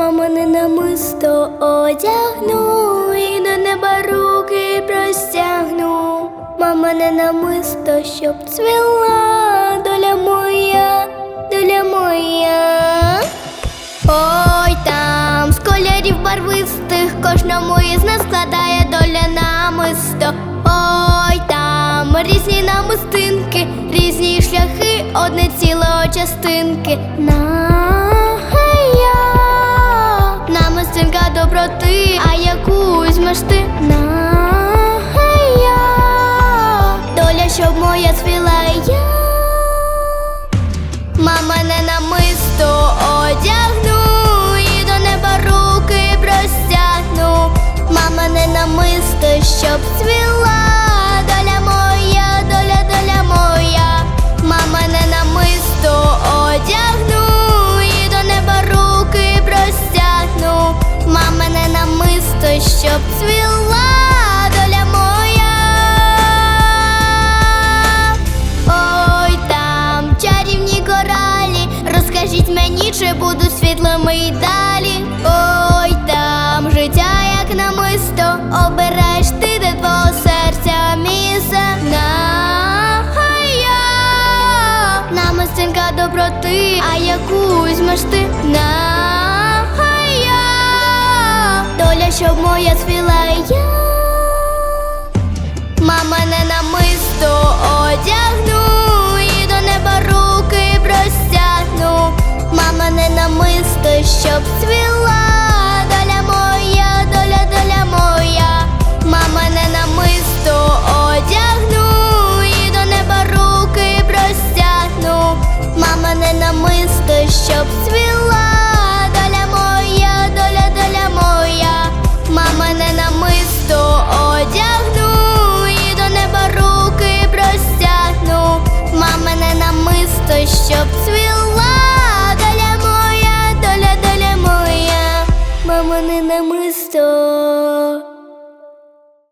мама не намисто одягну, і до неба руки простягну, мама не намисто, щоб цвіла, доля моя, доля моя. Ой там з кольорів барвистих кожному із нас складає доля намисто. Ой там різні намистинки, різні шляхи, одне ціле частинки. Візьмеш ти? На-я, доля, щоб моя цвіла я. Мама не намисто одягну і до неба руки простягну. Мама не намисто, щоб цвіла. Мені, чи буду світлими й далі. Ой, там життя, як намисто, обереш ти де твого серця місце. На я намистинка доброти, а яку візьмеш ти? На я доля, щоб моя цвіла я. щоб цвіла доля моя, доля, доля моя, мамине намисто.